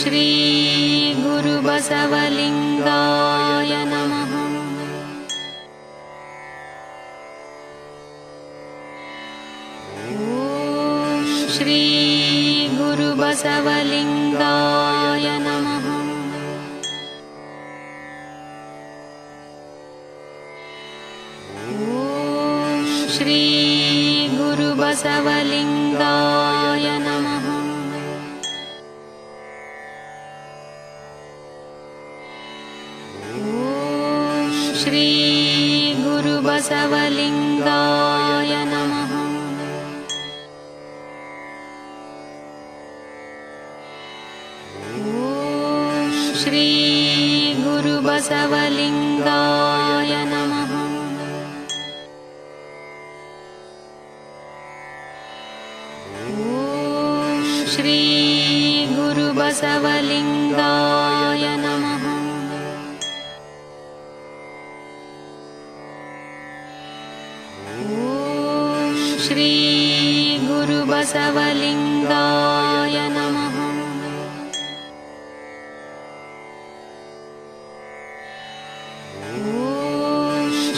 श्रीगुरुबसवलिङ्गाय नमः। श्रीगुरुबसवलिङ्गाय य श्रीगुरुबसवलिङ्गाय नमः। श्रीगुरुबसवलिङ्गाय नमः। ॐ श्रीगुरुबसवलिङ्गाय नमः। ॐ श्रीगुरुबसवलिङ्गाय नमः। श्रीगुरुबसवलिङ्गाय नमः। ॐ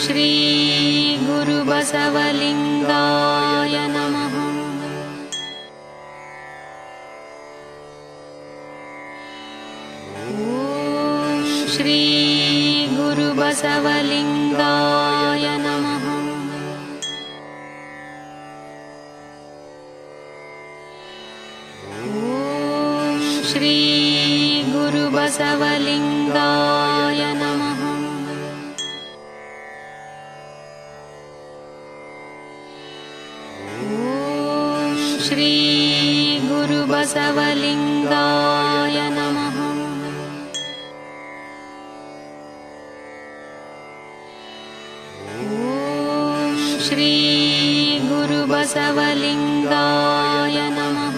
श्रीगुरुबसवलिङ्गाय नमः। ॐ श्रीगुरुबसवलिङ्गाय श्रीगुरुबसवलिङ्गाय नमः। ॐ श्रीगुरुबसवलिङ्गाय नमः। ॐ श्रीगुरुबसवलिङ्गाय नमः।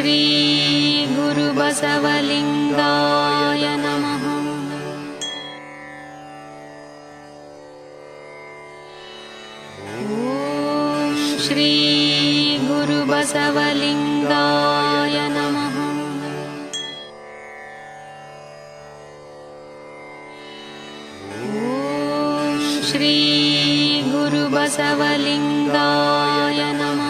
श्रीगुरुबसवलिङ्गाय नमः। ॐ श्रीगुरुबसवलिङ्गाय नमः। ॐ श्रीगुरुबसवलिङ्गाय नमः।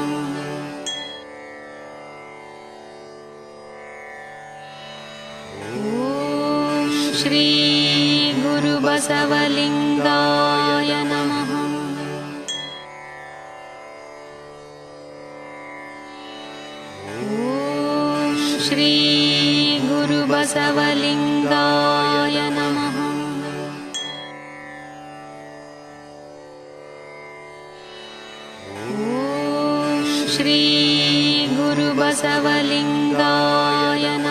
श्रीगुरुबसवलिङ्गाय नमः। ॐ श्रीगुरुबसवलिङ्गाय नमः। ॐ श्रीगुरुबसवलिङ्गाय नमः।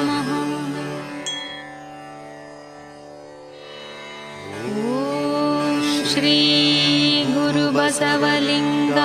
श्रीगुरुबसवलिङ्ग।